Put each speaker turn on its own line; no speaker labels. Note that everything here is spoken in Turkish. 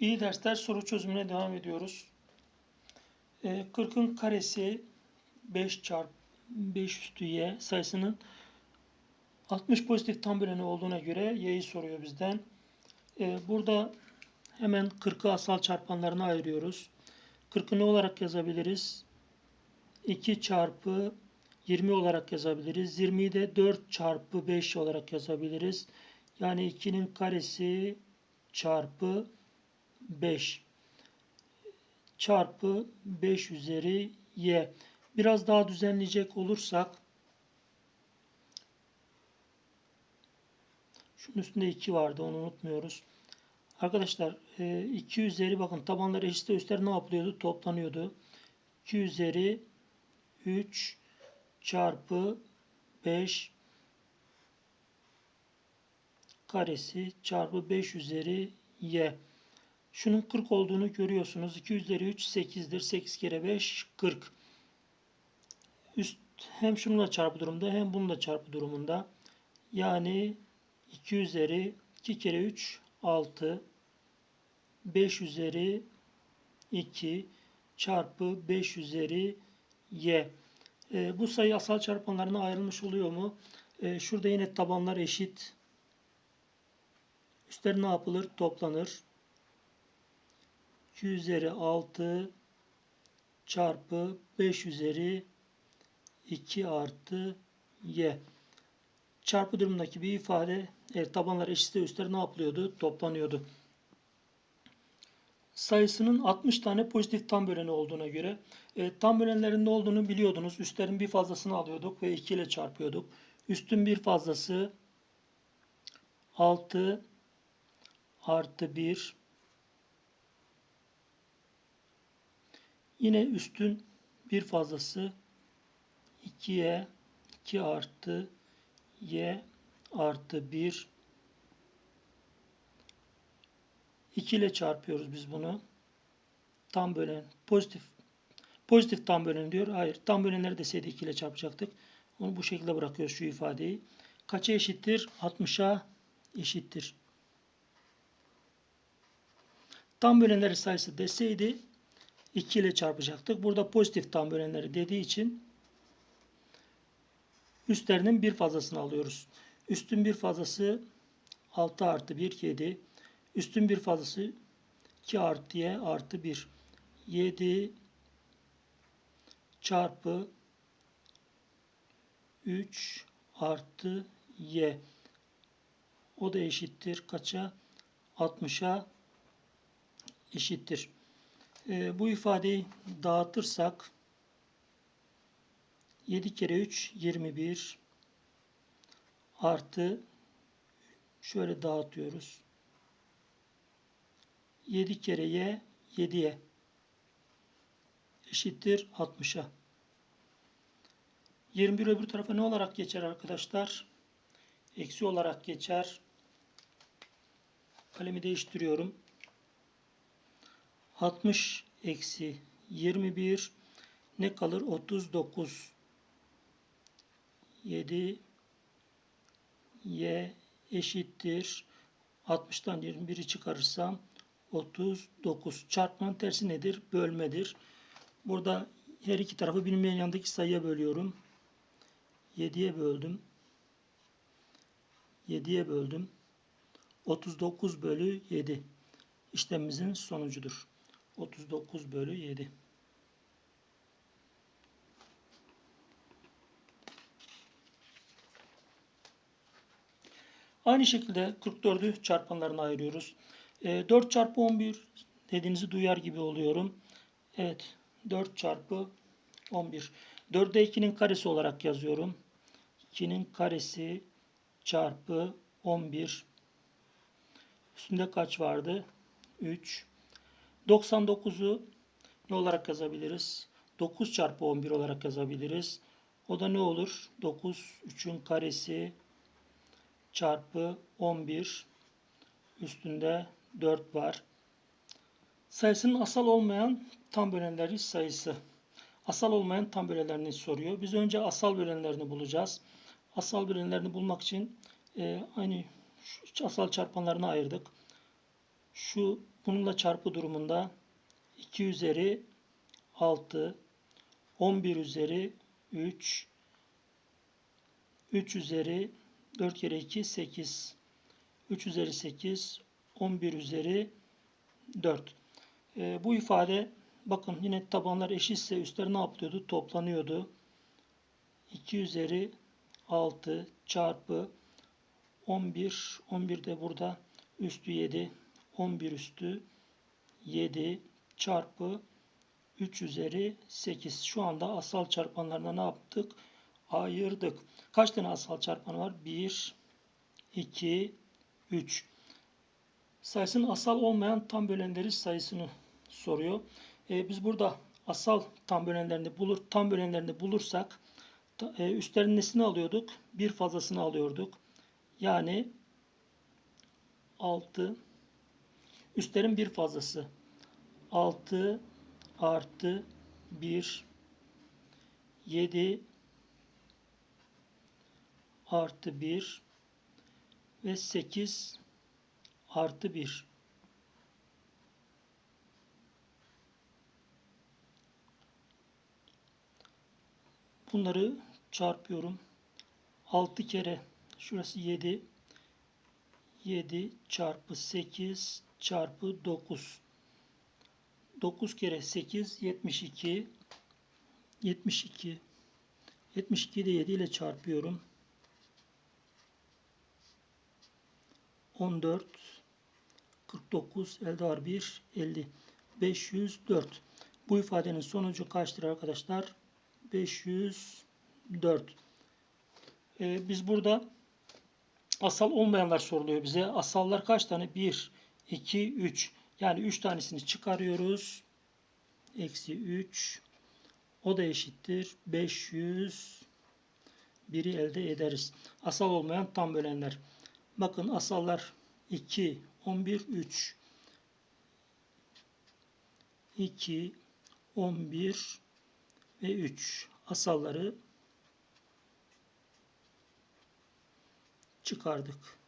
İyi dersler soru çözümüne devam ediyoruz. Ee, 40'ın karesi 5 çarpı 5 üstü y sayısının 60 pozitif tam böleni olduğuna göre y'yi soruyor bizden. Ee, burada hemen 40'ı asal çarpanlarına ayırıyoruz. 40'ı ne olarak yazabiliriz? 2 çarpı 20 olarak yazabiliriz. 20'yi de 4 çarpı 5 olarak yazabiliriz. Yani 2'nin karesi çarpı 5 çarpı 5 üzeri y. Biraz daha düzenleyecek olursak şunun üstünde 2 vardı onu unutmuyoruz. Arkadaşlar 2 üzeri bakın tabanlar eşit üstler ne yapılıyordu? Toplanıyordu. 2 üzeri 3 çarpı 5 karesi çarpı 5 üzeri y. Şunun 40 olduğunu görüyorsunuz. 2 üzeri 3 8'dir. 8 kere 5 40. Üst hem şununla çarpı durumda hem bununla çarpı durumunda. Yani 2 üzeri 2 kere 3 6 5 üzeri 2 çarpı 5 üzeri y. E, bu sayı asal çarpanlarına ayrılmış oluyor mu? E, şurada yine tabanlar eşit. Üstler ne yapılır? Toplanır. 2 üzeri 6 çarpı 5 üzeri 2 artı y. Çarpı durumundaki bir ifade evet, tabanlar eşitse üstler ne yapılıyordu? Toplanıyordu. Sayısının 60 tane pozitif tam böleni olduğuna göre e, tam bölenlerin ne olduğunu biliyordunuz. Üstlerin bir fazlasını alıyorduk ve 2 ile çarpıyorduk. Üstün bir fazlası 6 artı 1 Yine üstün bir fazlası 2'ye 2 artı y artı 1 2 ile çarpıyoruz biz bunu. Tam bölen pozitif pozitif tam bölen diyor. Hayır. Tam bölenleri deseydi 2 ile çarpacaktık. Onu bu şekilde bırakıyoruz şu ifadeyi. Kaça eşittir? 60'a eşittir. Tam bölenleri sayısı deseydi 2 ile çarpacaktık. Burada pozitif tam bölenleri dediği için üstlerinin bir fazlasını alıyoruz. Üstün bir fazlası 6 artı 1 7. Üstün bir fazlası 2 artı y artı 1. 7 çarpı 3 artı y. O da eşittir. Kaça? 60'a eşittir. E, bu ifadeyi dağıtırsak 7 kere 3 21 artı şöyle dağıtıyoruz. 7 kere y 7'ye eşittir 60'a. 21 öbür tarafa ne olarak geçer arkadaşlar? Eksi olarak geçer. Kalemi değiştiriyorum. 60 eksi 21 ne kalır? 39 7 y eşittir 60'tan 21'i çıkarırsam 39 çarpmanın tersi nedir? Bölmedir. Burada her iki tarafı bilinmeyen yandaki sayıya bölüyorum. 7'ye böldüm. 7'ye böldüm. 39 bölü 7 işlemimizin sonucudur. 39 bölü 7. Aynı şekilde 44'ü çarpanlarına ayırıyoruz. E, 4 çarpı 11 dediğinizi duyar gibi oluyorum. Evet 4 çarpı 11. 4'e 2'nin karesi olarak yazıyorum. 2'nin karesi çarpı 11. Üstünde kaç vardı? 3. 99'u ne olarak yazabiliriz? 9 çarpı 11 olarak yazabiliriz. O da ne olur? 9 3'ün karesi çarpı 11 üstünde 4 var. Sayısının asal olmayan tam bölenleri sayısı. Asal olmayan tam bölenlerini soruyor. Biz önce asal bölenlerini bulacağız. Asal bölenlerini bulmak için e, aynı asal çarpanlarını ayırdık. Şu bununla çarpı durumunda 2 üzeri 6, 11 üzeri 3, 3 üzeri 4 kere 2 8, 3 üzeri 8, 11 üzeri 4. Ee, bu ifade bakın yine tabanlar eşitse üstler ne yapıyordu? Toplanıyordu. 2 üzeri 6 çarpı 11, 11 de burada üstü 7, 11 üstü 7 çarpı 3 üzeri 8. Şu anda asal çarpanlarına ne yaptık? Ayırdık. Kaç tane asal çarpanı var? 1, 2, 3. Sayısının asal olmayan tam bölenleri sayısını soruyor. Ee, biz burada asal tam bölenlerini bulur, tam bölenlerini bulursak e, üstlerin nesini alıyorduk? Bir fazlasını alıyorduk. Yani 6 üstlerin bir fazlası. 6 artı 1 7 artı 1 ve 8 artı 1 bunları çarpıyorum. 6 kere. Şurası 7 7 çarpı 8 çarpı 9 9 kere 8 72 72 72'yi de 7 ile çarpıyorum. 14 49 elde var 1 50 504 bu ifadenin sonucu kaçtır arkadaşlar? 504 Ee, biz burada asal olmayanlar soruluyor bize. Asallar kaç tane? 1, 2, 3. Yani 3 tanesini çıkarıyoruz. Eksi 3. O da eşittir. 500. Biri elde ederiz. Asal olmayan tam bölenler. Bakın asallar 2, 11, 3. 2, 11 ve 3. Asalları çıkardık.